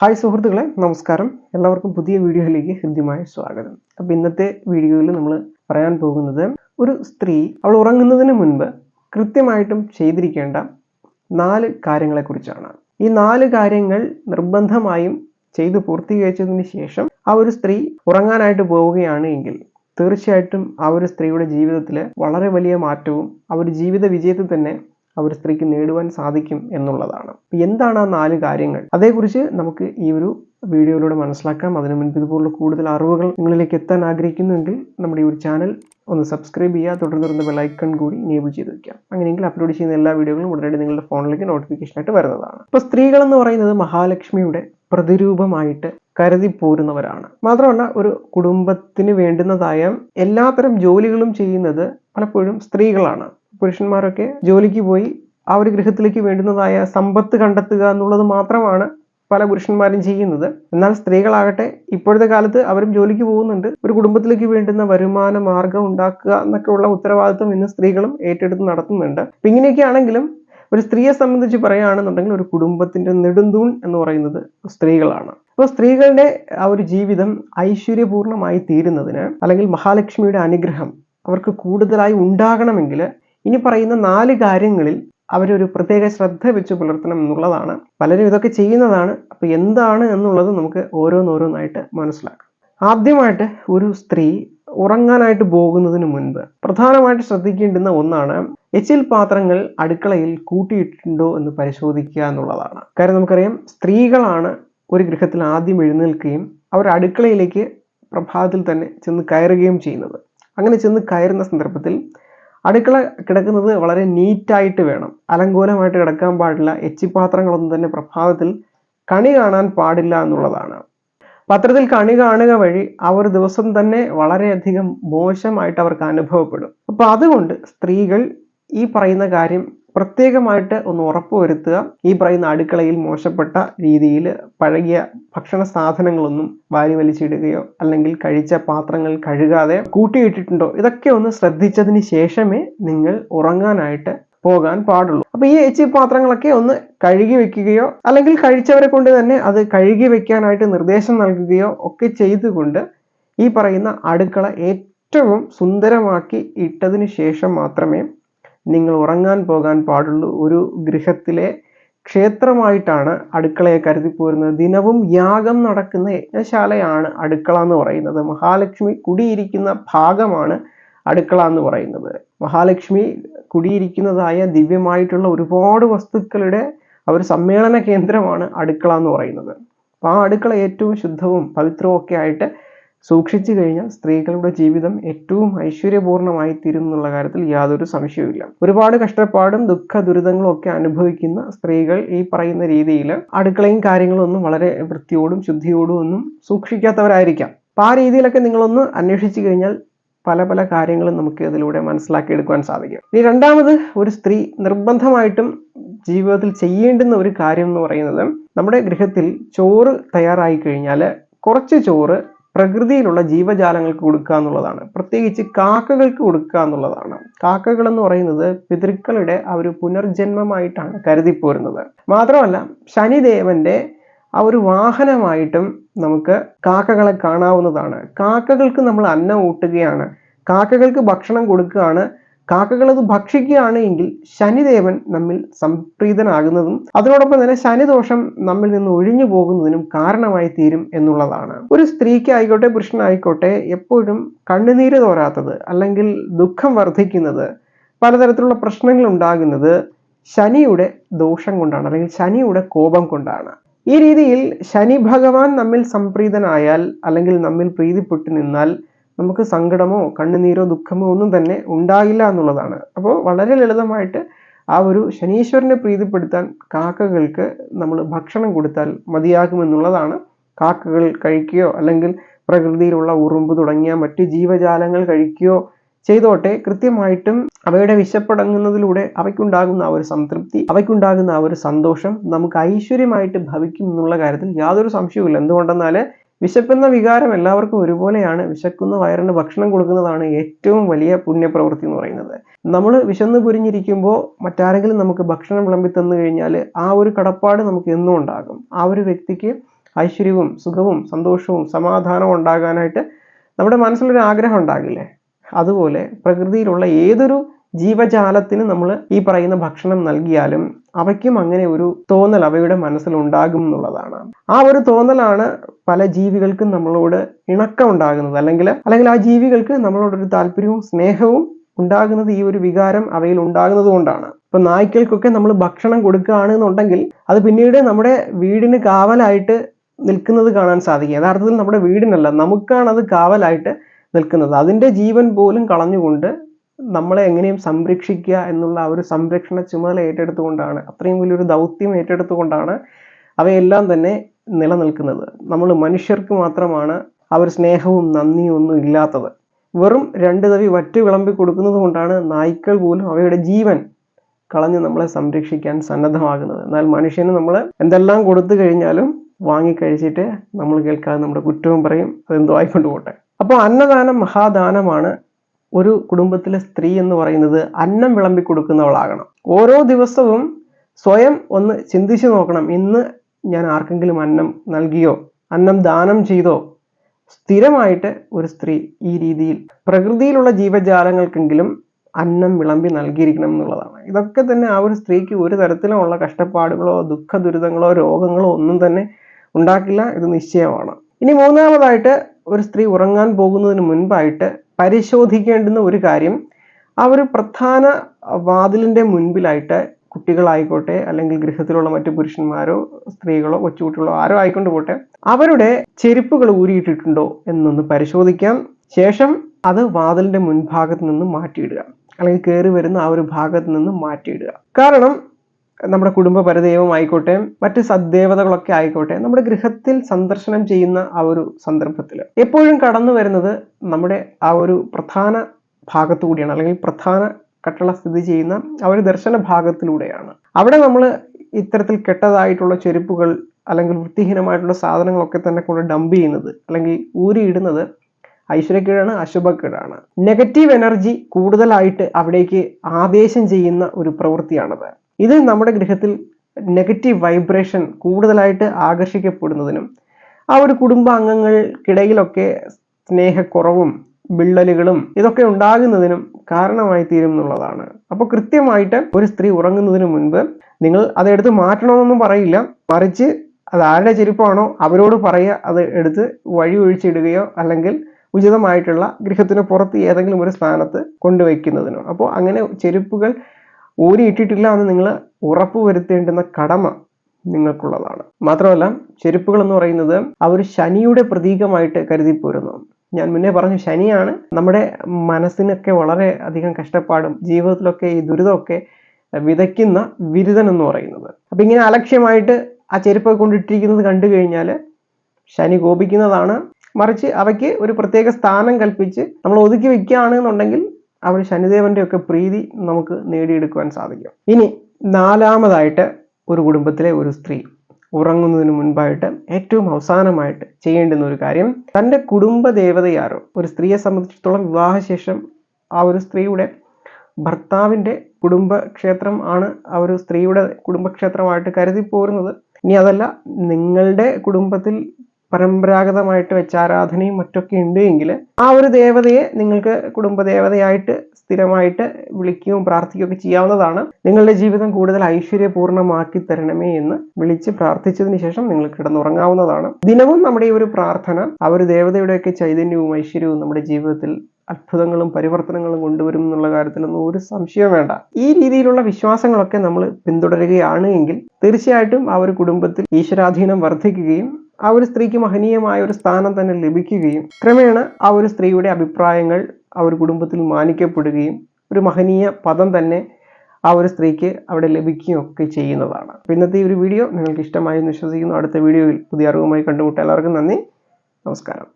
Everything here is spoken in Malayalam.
ഹായ് സുഹൃത്തുക്കളെ നമസ്കാരം. എല്ലാവർക്കും പുതിയ വീഡിയോയിലേക്ക് ഹൃദ്യമായ സ്വാഗതം. അപ്പോൾ ഇന്നത്തെ വീഡിയോയിൽ നമ്മൾ പറയാൻ പോകുന്നത് ഒരു സ്ത്രീ അവൾ ഉറങ്ങുന്നതിന് മുൻപ് കൃത്യമായിട്ടും ചെയ്തിരിക്കേണ്ട നാല് കാര്യങ്ങളെക്കുറിച്ചാണ് ഈ നാല് കാര്യങ്ങൾ നിർബന്ധമായും ചെയ്തു പൂർത്തീകരിച്ചതിന് ശേഷം ആ ഒരു സ്ത്രീ ഉറങ്ങാനായിട്ട് പോവുകയാണ് എങ്കിൽ തീർച്ചയായിട്ടും ആ ഒരു സ്ത്രീയുടെ ജീവിതത്തിൽ വളരെ വലിയ മാറ്റവും ആ ഒരു ജീവിത വിജയത്തിൽ തന്നെ ആ ഒരു സ്ത്രീക്ക് നേടുവാൻ സാധിക്കും എന്നുള്ളതാണ്. എന്താണ് ആ നാല് കാര്യങ്ങൾ? അതേക്കുറിച്ച് നമുക്ക് ഈ ഒരു വീഡിയോയിലൂടെ മനസ്സിലാക്കാം. അതിനു മുൻപ് ഇതുപോലുള്ള കൂടുതൽ അറിവുകൾ നിങ്ങളിലേക്ക് എത്താൻ ആഗ്രഹിക്കുന്നുവെങ്കിൽ നമ്മുടെ ഈ ഒരു ചാനൽ ഒന്ന് സബ്സ്ക്രൈബ് ചെയ്യുക തുടർന്ന് വരുന്ന ബെലൈക്കൺ കൂടി എനേബിൾ ചെയ്ത് വയ്ക്കാം അങ്ങനെയെങ്കിൽ അപ്ലോഡ് ചെയ്യുന്ന എല്ലാ വീഡിയോകളും ഉടനടി നിങ്ങളുടെ ഫോണിലേക്ക് നോട്ടിഫിക്കേഷൻ ആയിട്ട് വരുന്നതാണ്. അപ്പോൾ സ്ത്രീകൾ എന്ന് പറയുന്നത് മഹാലക്ഷ്മിയുടെ പ്രതിരൂപമായിട്ട് കരുതി പോരുന്നവരാണ്. മാത്രമല്ല ഒരു കുടുംബത്തിന് വേണ്ടുന്നതായ എല്ലാത്തരം ജോലികളും ചെയ്യുന്നത് പലപ്പോഴും സ്ത്രീകളാണ്. പുരുഷന്മാരൊക്കെ ജോലിക്ക് പോയി ആ ഒരു ഗൃഹത്തിലേക്ക് വേണ്ടുന്നതായ സമ്പത്ത് കണ്ടെത്തുക എന്നുള്ളത് മാത്രമാണ് പല പുരുഷന്മാരും ചെയ്യുന്നത്. എന്നാൽ സ്ത്രീകളാകട്ടെ ഇപ്പോഴത്തെ കാലത്ത് അവരും ജോലിക്ക് പോകുന്നുണ്ട്. ഒരു കുടുംബത്തിലേക്ക് വേണ്ടുന്ന വരുമാന മാർഗം ഉണ്ടാക്കുക എന്നൊക്കെയുള്ള ഉത്തരവാദിത്വം ഇന്ന് സ്ത്രീകളും ഏറ്റെടുത്ത് നടത്തുന്നുണ്ട്. അപ്പൊ ഇങ്ങനെയൊക്കെ ഒരു സ്ത്രീയെ സംബന്ധിച്ച് പറയുകയാണെന്നുണ്ടെങ്കിൽ ഒരു കുടുംബത്തിന്റെ നെടുന്തൂൺ എന്ന് പറയുന്നത് സ്ത്രീകളാണ്. അപ്പോൾ സ്ത്രീകളുടെ ആ ഒരു ജീവിതം ഐശ്വര്യപൂർണമായി തീരുന്നതിന് അല്ലെങ്കിൽ മഹാലക്ഷ്മിയുടെ അനുഗ്രഹം അവർക്ക് കൂടുതലായി ഉണ്ടാകണമെങ്കിൽ ഇനി പറയുന്ന നാല് കാര്യങ്ങളിൽ അവരൊരു പ്രത്യേക ശ്രദ്ധ വെച്ച് പുലർത്തണം എന്നുള്ളതാണ്. പലരും ഇതൊക്കെ ചെയ്യുന്നതാണ്. അപ്പൊ എന്താണ് എന്നുള്ളത് നമുക്ക് ഓരോന്നോരോന്നായിട്ട് മനസ്സിലാക്കാം. ആദ്യമായിട്ട് ഒരു സ്ത്രീ ഉറങ്ങാനായിട്ട് പോകുന്നതിന് മുൻപ് പ്രധാനമായിട്ട് ശ്രദ്ധിക്കേണ്ടുന്ന ഒന്നാണ് എച്ചിൽ പാത്രങ്ങൾ അടുക്കളയിൽ കൂട്ടിയിട്ടുണ്ടോ എന്ന് പരിശോധിക്കുക എന്നുള്ളതാണ്. കാര്യം നമുക്കറിയാം സ്ത്രീകളാണ് ഒരു ഗൃഹത്തിൽ ആദ്യം എഴുന്നേൽക്കുകയും അവർ അടുക്കളയിലേക്ക് പ്രഭാതത്തിൽ തന്നെ ചെന്ന് കയറുകയും ചെയ്യുന്നത്. അങ്ങനെ ചെന്ന് കയറുന്ന സന്ദർഭത്തിൽ അടുക്കള കിടക്കുന്നത് വളരെ നീറ്റായിട്ട് വേണം. അലങ്കോലമായിട്ട് കിടക്കാൻ പാടില്ല. എച്ചിപ്പാത്രങ്ങളൊന്നും തന്നെ പ്രഭാതത്തിൽ കണി കാണാൻ പാടില്ല എന്നുള്ളതാണ്. പത്രത്തിൽ കണി കാണുക വഴി ആ ഒരു ദിവസം തന്നെ വളരെയധികം മോശമായിട്ട് അവർക്ക് അനുഭവപ്പെടും. അപ്പൊ അതുകൊണ്ട് സ്ത്രീകൾ ഈ പറയുന്ന കാര്യം പ്രത്യേകമായിട്ട് ഒന്ന് ഉറപ്പുവരുത്തുക. ഈ പറയുന്ന അടുക്കളയിൽ മോശപ്പെട്ട രീതിയിൽ പഴകിയ ഭക്ഷണ സാധനങ്ങളൊന്നും വാരി വലിച്ചിടുകയോ അല്ലെങ്കിൽ കഴിച്ച പാത്രങ്ങൾ കഴുകാതെ കൂട്ടിയിട്ടിട്ടുണ്ടോ? ഇതൊക്കെ ഒന്ന് ശ്രദ്ധിച്ചതിന് ശേഷമേ നിങ്ങൾ ഉറങ്ങാനായിട്ട് പോകാൻ പാടുള്ളൂ. അപ്പൊ ഈ എച്ചി പാത്രങ്ങളൊക്കെ ഒന്ന് കഴുകി വെക്കുകയോ അല്ലെങ്കിൽ കഴിച്ചവരെ കൊണ്ട് തന്നെ അത് കഴുകി വെക്കാനായിട്ട് നിർദ്ദേശം നൽകുകയോ ഒക്കെ ചെയ്തുകൊണ്ട് ഈ പറയുന്ന അടുക്കള ഏറ്റവും സുന്ദരമാക്കി ഇട്ടതിന് ശേഷം മാത്രമേ നിങ്ങൾ ഉറങ്ങാൻ പോകാൻ പാടുള്ളൂ. ഒരു ഗൃഹത്തിലെ ക്ഷേത്രമായിട്ടാണ് അടുക്കളയെ കരുതി പോരുന്നത്. ദിനവും യാഗം നടക്കുന്ന യജ്ഞശാലയാണ് അടുക്കള എന്ന് പറയുന്നത്. മഹാലക്ഷ്മി കുടിയിരിക്കുന്ന ഭാഗമാണ് അടുക്കള എന്ന് പറയുന്നത്. മഹാലക്ഷ്മി കുടിയിരിക്കുന്നതായ ദിവ്യമായിട്ടുള്ള ഒരുപാട് വസ്തുക്കളുടെ ഒരു സമ്മേളന കേന്ദ്രമാണ് അടുക്കള എന്ന് പറയുന്നത്. അപ്പൊ ആ അടുക്കള ഏറ്റവും ശുദ്ധവും പവിത്രവും ഒക്കെ ആയിട്ട് സൂക്ഷിച്ചു കഴിഞ്ഞാൽ സ്ത്രീകളുടെ ജീവിതം ഏറ്റവും ഐശ്വര്യപൂർണമായി തീരും എന്നുള്ള കാര്യത്തിൽ യാതൊരു സംശയവുമില്ല. ഒരുപാട് കഷ്ടപ്പാടും ദുഃഖ ദുരിതങ്ങളും ഒക്കെ അനുഭവിക്കുന്ന സ്ത്രീകൾ ഈ പറയുന്ന രീതിയിൽ അടുക്കളയും കാര്യങ്ങളും ഒന്നും വളരെ വൃത്തിയോടും ശുദ്ധിയോടും ഒന്നും സൂക്ഷിക്കാത്തവരായിരിക്കാം. അപ്പൊ ആ രീതിയിലൊക്കെ നിങ്ങളൊന്ന് അന്വേഷിച്ചു കഴിഞ്ഞാൽ പല പല കാര്യങ്ങളും നമുക്ക് ഇതിലൂടെ മനസ്സിലാക്കിയെടുക്കുവാൻ സാധിക്കും. ഇനി രണ്ടാമത് ഒരു സ്ത്രീ നിർബന്ധമായിട്ടും ജീവിതത്തിൽ ചെയ്യേണ്ടുന്ന ഒരു കാര്യം എന്ന് പറയുന്നത് നമ്മുടെ ഗൃഹത്തിൽ ചോറ് തയ്യാറായി കഴിഞ്ഞാൽ കുറച്ച് ചോറ് പ്രകൃതിയിലുള്ള ജീവജാലങ്ങൾക്ക് കൊടുക്കുക എന്നുള്ളതാണ്. പ്രത്യേകിച്ച് കാക്കകൾക്ക് കൊടുക്കുക എന്നുള്ളതാണ്. കാക്കകൾ എന്ന് പറയുന്നത് പിതൃക്കളുടെ ആ ഒരു പുനർജന്മമായിട്ടാണ് കരുതിപ്പോരുന്നത്. മാത്രമല്ല ശനിദേവന്റെ ആ ഒരു വാഹനമായിട്ടും നമുക്ക് കാക്കകളെ കാണാവുന്നതാണ്. കാക്കകൾക്ക് നമ്മൾ അന്നം ഊട്ടുകയാണ്. കാക്കകൾക്ക് ഭക്ഷണം കൊടുക്കുകയാണ്. കാക്കകൾ അത് ഭക്ഷിക്കുകയാണ് എങ്കിൽ ശനിദേവൻ നമ്മിൽ സംപ്രീതനാകുന്നതും അതിനോടൊപ്പം തന്നെ ശനിദോഷം നമ്മിൽ നിന്ന് ഒഴിഞ്ഞു പോകുന്നതിനും കാരണമായി തീരും എന്നുള്ളതാണ്. ഒരു സ്ത്രീക്ക് ആയിക്കോട്ടെ പുരുഷനായിക്കോട്ടെ എപ്പോഴും കണ്ണുനീര് തോരാത്തത് അല്ലെങ്കിൽ ദുഃഖം വർദ്ധിക്കുന്നത് പലതരത്തിലുള്ള പ്രശ്നങ്ങൾ ഉണ്ടാകുന്നത് ശനിയുടെ ദോഷം കൊണ്ടാണ് അല്ലെങ്കിൽ ശനിയുടെ കോപം കൊണ്ടാണ്. ഈ രീതിയിൽ ശനി ഭഗവാൻ നമ്മിൽ സംപ്രീതനായാൽ അല്ലെങ്കിൽ നമ്മിൽ പ്രീതിപ്പെട്ടു നിന്നാൽ നമുക്ക് സങ്കടമോ കണ്ണുനീരോ ദുഃഖമോ ഒന്നും തന്നെ ഉണ്ടാകില്ല എന്നുള്ളതാണ്. അപ്പോൾ വളരെ ലളിതമായിട്ട് ആ ഒരു ശനീശ്വരനെ പ്രീതിപ്പെടുത്താൻ കാക്കകൾക്ക് നമ്മൾ ഭക്ഷണം കൊടുത്താൽ മതിയാകുമെന്നുള്ളതാണ്. കാക്കകൾ കഴിക്കുകയോ അല്ലെങ്കിൽ പ്രകൃതിയിലുള്ള ഉറുമ്പ് തുടങ്ങിയ മറ്റ് ജീവജാലങ്ങൾ കഴിക്കുകയോ ചെയ്തോട്ടെ കൃത്യമായിട്ടും അവയുടെ വിശപ്പടങ്ങുന്നതിലൂടെ അവയ്ക്കുണ്ടാകുന്ന ആ ഒരു സംതൃപ്തി അവയ്ക്കുണ്ടാകുന്ന ആ ഒരു സന്തോഷം നമുക്ക് ഐശ്വര്യമായിട്ട് ഭവിക്കും എന്നുള്ള കാര്യത്തിൽ യാതൊരു സംശയവുമില്ല. എന്തുകൊണ്ടെന്നാൽ വിശപ്പെന്ന വികാരം എല്ലാവർക്കും ഒരുപോലെയാണ്. വിശക്കുന്ന വയറിന് ഭക്ഷണം കൊടുക്കുന്നതാണ് ഏറ്റവും വലിയ പുണ്യപ്രവൃത്തി എന്ന് പറയുന്നത്. നമ്മൾ വിശന്ന് പുരിഞ്ഞിരിക്കുമ്പോൾ മറ്റാരെങ്കിലും നമുക്ക് ഭക്ഷണം വിളമ്പി തന്നു കഴിഞ്ഞാൽ ആ ഒരു കടപ്പാട് നമുക്ക് എന്നും ഉണ്ടാകും. ആ ഒരു വ്യക്തിക്ക് ഐശ്വര്യവും സുഖവും സന്തോഷവും സമാധാനവും ഉണ്ടാകാനായിട്ട് നമ്മുടെ മനസ്സിലൊരു ആഗ്രഹം ഉണ്ടാകില്ലേ? അതുപോലെ പ്രകൃതിയിലുള്ള ഏതൊരു ജീവജാലത്തിന് നമ്മൾ ഈ പറയുന്ന ഭക്ഷണം നൽകിയാലും അവയ്ക്കും അങ്ങനെ ഒരു തോന്നൽ അവയുടെ മനസ്സിൽ ഉണ്ടാകും എന്നുള്ളതാണ്. ആ ഒരു തോന്നലാണ് പല ജീവികൾക്കും നമ്മളോട് ഇണക്കം ഉണ്ടാകുന്നത്. അല്ലെങ്കിൽ അല്ലെങ്കിൽ ആ ജീവികൾക്ക് നമ്മളോടൊരു താല്പര്യവും സ്നേഹവും ഉണ്ടാകുന്നത് ഈ ഒരു വികാരം അവയിൽ ഉണ്ടാകുന്നത് കൊണ്ടാണ്. ഇപ്പൊ നായ്ക്കൾക്കൊക്കെ നമ്മൾ ഭക്ഷണം കൊടുക്കുകയാണെന്നുണ്ടെങ്കിൽ അത് പിന്നീട് നമ്മുടെ വീടിന് കാവലായിട്ട് നിൽക്കുന്നത് കാണാൻ സാധിക്കും. യഥാർത്ഥത്തിൽ നമ്മുടെ വീടിനല്ല നമുക്കാണ് അത് കാവലായിട്ട് നിൽക്കുന്നത്. അതിന്റെ ജീവൻ പോലും കളഞ്ഞുകൊണ്ട് നമ്മളെ എങ്ങനെയും സംരക്ഷിക്കുക എന്നുള്ള ആ ഒരു സംരക്ഷണ ചുമതല ഏറ്റെടുത്തുകൊണ്ടാണ് അത്രയും വലിയൊരു ദൗത്യം ഏറ്റെടുത്തുകൊണ്ടാണ് അവയെല്ലാം തന്നെ നിലനിൽക്കുന്നത്. നമ്മൾ മനുഷ്യർക്ക് മാത്രമാണ് അവർ സ്നേഹവും നന്ദിയും ഒന്നും ഇല്ലാത്തത്. വെറും രണ്ട് തവി വറ്റു വിളമ്പി കൊടുക്കുന്നത് കൊണ്ടാണ് നായ്ക്കൾ പോലും അവയുടെ ജീവൻ കളഞ്ഞ് നമ്മളെ സംരക്ഷിക്കാൻ സന്നദ്ധമാകുന്നത്. എന്നാൽ മനുഷ്യന് നമ്മൾ എന്തെല്ലാം കൊടുത്തു കഴിഞ്ഞാലും വാങ്ങിക്കഴിച്ചിട്ട് നമ്മൾ കേൾക്കാതെ നമ്മുടെ കുറ്റവും പറയും അതെന്തോ ആയിക്കൊണ്ട് പോട്ടെ അപ്പോൾ അന്നദാനം മഹാദാനമാണ് ഒരു കുടുംബത്തിലെ സ്ത്രീ എന്ന് പറയുന്നത് അന്നം വിളമ്പി കൊടുക്കുന്നവളാകണം. ഓരോ ദിവസവും സ്വയം ഒന്ന് ചിന്തിച്ചു നോക്കണം ഇന്ന് ഞാൻ ആർക്കെങ്കിലും അന്നം നൽകിയോ അന്നം ദാനം ചെയ്തോ. സ്ഥിരമായിട്ട് ഒരു സ്ത്രീ ഈ രീതിയിൽ പ്രകൃതിയിലുള്ള ജീവജാലങ്ങൾക്കെങ്കിലും അന്നം വിളമ്പി നൽകിയിരിക്കണം എന്നുള്ളതാണ്. ഇതൊക്കെ തന്നെ ആ ഒരു സ്ത്രീക്ക് ഒരു തരത്തിലുമുള്ള കഷ്ടപ്പാടുകളോ ദുഃഖ ദുരിതങ്ങളോ രോഗങ്ങളോ ഒന്നും തന്നെ ഉണ്ടാക്കില്ല ഇത് നിശ്ചയമാണ്. ഇനി മൂന്നാമതായിട്ട് ഒരു സ്ത്രീ ഉറങ്ങാൻ പോകുന്നതിന് മുൻപായിട്ട് പരിശോധിക്കേണ്ടുന്ന ഒരു കാര്യം ആ ഒരു പ്രധാന വാതിലിന്റെ മുൻപിലായിട്ട് കുട്ടികളായിക്കോട്ടെ അല്ലെങ്കിൽ ഗൃഹത്തിലുള്ള മറ്റു പുരുഷന്മാരോ സ്ത്രീകളോ കൊച്ചുകുട്ടികളോ ആരോ ആയിക്കൊണ്ട് പോട്ടെ അവരുടെ ചെരുപ്പുകൾ ഊരിയിട്ടിട്ടുണ്ടോ എന്നൊന്ന് പരിശോധിക്കാം. ശേഷം അത് വാതിലിന്റെ മുൻഭാഗത്ത് നിന്ന് മാറ്റിയിടുക. അല്ലെങ്കിൽ കയറി വരുന്ന ആ ഒരു ഭാഗത്ത് നിന്ന് മാറ്റിയിടുക. കാരണം നമ്മുടെ കുടുംബ പരദേവം ആയിക്കോട്ടെ മറ്റ് സദ്ദേവതകളൊക്കെ ആയിക്കോട്ടെ നമ്മുടെ ഗൃഹത്തിൽ സന്ദർശനം ചെയ്യുന്ന ആ ഒരു സന്ദർഭത്തിൽ എപ്പോഴും കടന്നു വരുന്നത് നമ്മുടെ ആ ഒരു പ്രധാന ഭാഗത്തു കൂടിയാണ് അല്ലെങ്കിൽ പ്രധാന കട്ടള സ്ഥിതി ചെയ്യുന്ന ആ ഒരു ദർശന ഭാഗത്തിലൂടെയാണ്. അവിടെ നമ്മൾ ഇത്തരത്തിൽ കെട്ടതായിട്ടുള്ള ചെരുപ്പുകൾ അല്ലെങ്കിൽ വൃത്തിഹീനമായിട്ടുള്ള സാധനങ്ങളൊക്കെ തന്നെ കൊണ്ട് ഡംപ് ചെയ്യുന്നത് അല്ലെങ്കിൽ ഊരിയിടുന്നത് ഐശ്വര്യക്കേടാണ് അശുഭക്കേടാണ്. നെഗറ്റീവ് എനർജി കൂടുതലായിട്ട് അവിടേക്ക് ആദേശം ചെയ്യുന്ന ഒരു പ്രവൃത്തിയാണത്. ഇത് നമ്മുടെ ഗൃഹത്തിൽ നെഗറ്റീവ് വൈബ്രേഷൻ കൂടുതലായിട്ട് ആകർഷിക്കപ്പെടുന്നതിനും ആ ഒരു കുടുംബാംഗങ്ങൾക്കിടയിലൊക്കെ സ്നേഹക്കുറവും വിള്ളലുകളും ഇതൊക്കെ ഉണ്ടാകുന്നതിനും കാരണമായി തീരും എന്നുള്ളതാണ്. അപ്പോൾ കൃത്യമായിട്ട് ഒരു സ്ത്രീ ഉറങ്ങുന്നതിന് മുൻപ് നിങ്ങൾ അതെടുത്ത് മാറ്റണമെന്നൊന്നും പറയില്ല. മറിച്ച് അത് ആരുടെ ചെരുപ്പാണോ അവരോട് പറയുക അത് എടുത്ത് വഴി ഒഴിച്ചിടുകയോ അല്ലെങ്കിൽ ഉചിതമായിട്ടുള്ള ഗൃഹത്തിന് പുറത്ത് ഏതെങ്കിലും ഒരു സ്ഥാനത്ത് കൊണ്ടുവയ്ക്കുന്നതിനോ. അപ്പോൾ അങ്ങനെ ചെരുപ്പുകൾ ഊരിയിട്ടിട്ടില്ല എന്ന് നിങ്ങൾ ഉറപ്പുവരുത്തേണ്ടുന്ന കടമ നിങ്ങൾക്കുള്ളതാണ്. മാത്രമല്ല ചെരുപ്പുകൾ എന്ന് പറയുന്നത് ആ ഒരു ശനിയുടെ പ്രതീകമായിട്ട് കരുതിപ്പോരുന്നു. ഞാൻ മുന്നേ പറഞ്ഞു ശനിയാണ് നമ്മുടെ മനസ്സിനൊക്കെ വളരെ അധികം കഷ്ടപ്പാടും ജീവിതത്തിലൊക്കെ ഈ ദുരിതമൊക്കെ വിതയ്ക്കുന്ന വിരുദൻ എന്ന് പറയുന്നത്. അപ്പം ഇങ്ങനെ അലക്ഷ്യമായിട്ട് ആ ചെരുപ്പ് കൊണ്ടിട്ടിരിക്കുന്നത് കണ്ടു കഴിഞ്ഞാൽ ശനി കോപിക്കുന്നതാണ്. മറിച്ച് അവയ്ക്ക് ഒരു പ്രത്യേക സ്ഥാനം കൽപ്പിച്ച് നമ്മൾ ഒതുക്കി വെക്കുകയാണെന്നുണ്ടെങ്കിൽ അവിടെ ശനിദേവന്റെ ഒക്കെ പ്രീതി നമുക്ക് നേടിയെടുക്കുവാൻ സാധിക്കും. ഇനി നാലാമതായിട്ട് ഒരു കുടുംബത്തിലെ ഒരു സ്ത്രീ ഉറങ്ങുന്നതിന് മുൻപായിട്ട് ഏറ്റവും അവസാനമായിട്ട് ചെയ്യേണ്ടുന്ന ഒരു കാര്യം തന്റെ കുടുംബ ദേവതയാരോ ഒരു സ്ത്രീയെ സംബന്ധിച്ചിടത്തോളം വിവാഹശേഷം ആ ഒരു സ്ത്രീയുടെ ഭർത്താവിന്റെ കുടുംബക്ഷേത്രം ആണ് ആ ഒരു സ്ത്രീയുടെ കുടുംബക്ഷേത്രമായിട്ട് കരുതി പോരുന്നത് ഇനി അതല്ല നിങ്ങളുടെ കുടുംബത്തിൽ പരമ്പരാഗതമായിട്ട് വെച്ച ആരാധനയും മറ്റൊക്കെ ഉണ്ട് എങ്കിൽ ആ ഒരു ദേവതയെ നിങ്ങൾക്ക് കുടുംബദേവതയായിട്ട് സ്ഥിരമായിട്ട് വിളിക്കുകയും പ്രാർത്ഥിക്കുകയൊക്കെ ചെയ്യാവുന്നതാണ്. നിങ്ങളുടെ ജീവിതം കൂടുതൽ ഐശ്വര്യപൂർണമാക്കി തരണമേ എന്ന് വിളിച്ച് പ്രാർത്ഥിച്ചതിന് ശേഷം നിങ്ങൾ കിടന്നുറങ്ങാവുന്നതാണ്. ദിനവും നമ്മുടെ ഈ ഒരു പ്രാർത്ഥന ആ ഒരു ദേവതയുടെയൊക്കെ ചൈതന്യവും ഐശ്വര്യവും നമ്മുടെ ജീവിതത്തിൽ അത്ഭുതങ്ങളും പരിവർത്തനങ്ങളും കൊണ്ടുവരും എന്നുള്ള കാര്യത്തിലൊന്നും ഒരു സംശയം വേണ്ട. ഈ രീതിയിലുള്ള വിശ്വാസങ്ങളൊക്കെ നമ്മൾ പിന്തുടരുകയാണ് എങ്കിൽ തീർച്ചയായിട്ടും ആ ഒരു കുടുംബത്തിൽ ഈശ്വരാധീനം വർദ്ധിക്കുകയും ആ ഒരു സ്ത്രീക്ക് മഹനീയമായ ഒരു സ്ഥാനം തന്നെ ലഭിക്കുകയും ക്രമേണ ആ ഒരു സ്ത്രീയുടെ അഭിപ്രായങ്ങൾ ആ ഒരു കുടുംബത്തിൽ മാനിക്കപ്പെടുകയും ഒരു മഹനീയ പദം തന്നെ ആ ഒരു സ്ത്രീക്ക് അവിടെ ലഭിക്കുകയും ഒക്കെ ചെയ്യുന്നതാണ്. അപ്പോൾ ഇന്നത്തെ ഈ ഒരു വീഡിയോ നിങ്ങൾക്ക് ഇഷ്ടമായി വിശ്വസിക്കുന്നു. അടുത്ത വീഡിയോയിൽ പുതിയ അറിവുമായി കണ്ടുമുട്ടാം എല്ലാവർക്കും നന്ദി. നമസ്കാരം.